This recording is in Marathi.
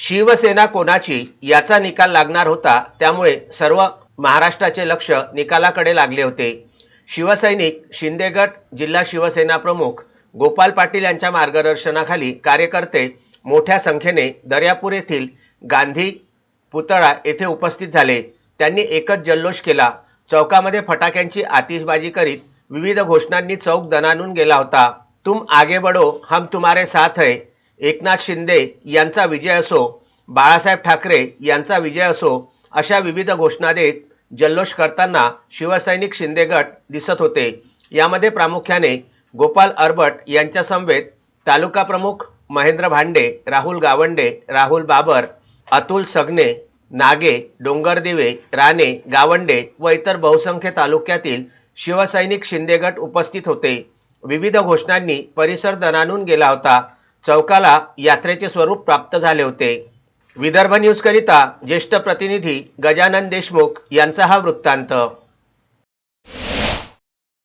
शिवसेना कोणाची याचा निकाल लागणार होता त्यामुळे सर्व महाराष्ट्राचे लक्ष निकालाकडे लागले होते. शिवसैनिक शिंदेगट जिल्हा शिवसेना प्रमुख गोपाल पाटील यांच्या मार्गदर्शनाखाली कार्यकर्ते मोठ्या संख्येने दर्यापूर येथील गांधी पुतळा येथे उपस्थित झाले. त्यांनी एकच जल्लोष केला. चौकामध्ये फटाक्यांची आतिषबाजी करीत विविध घोषणांनी चौक दणानून गेला होता. तुम आगे बढो हम तुम्हारे साथ है. एकनाथ शिंदे यांचा विजय असो बाळासाहेब ठाकरे यांचा विजय असो अशा विविध घोषणा देत जल्लोष करताना शिवसैनिक शिंदे गट दिसत होते. यामध्ये प्रामुख्याने गोपाल अरबट यांच्या समवेत तालुका प्रमुख महेंद्र भांडे राहुल गावंडे राहुल बाबर अतुल सगने नागे डोंगरदिवे राणे गावंडे व इतर बहुसंख्य तालुक्यातील शिवसैनिक शिंदे गट उपस्थित होते. विविध घोषणांनी परिसर दणानून गेला होता. चौकाला यात्रेचे स्वरूप प्राप्त झाले होते. विदर्भ न्यूजकरिता ज्येष्ठ प्रतिनिधी गजानन देशमुख यांचा हा वृत्तांत.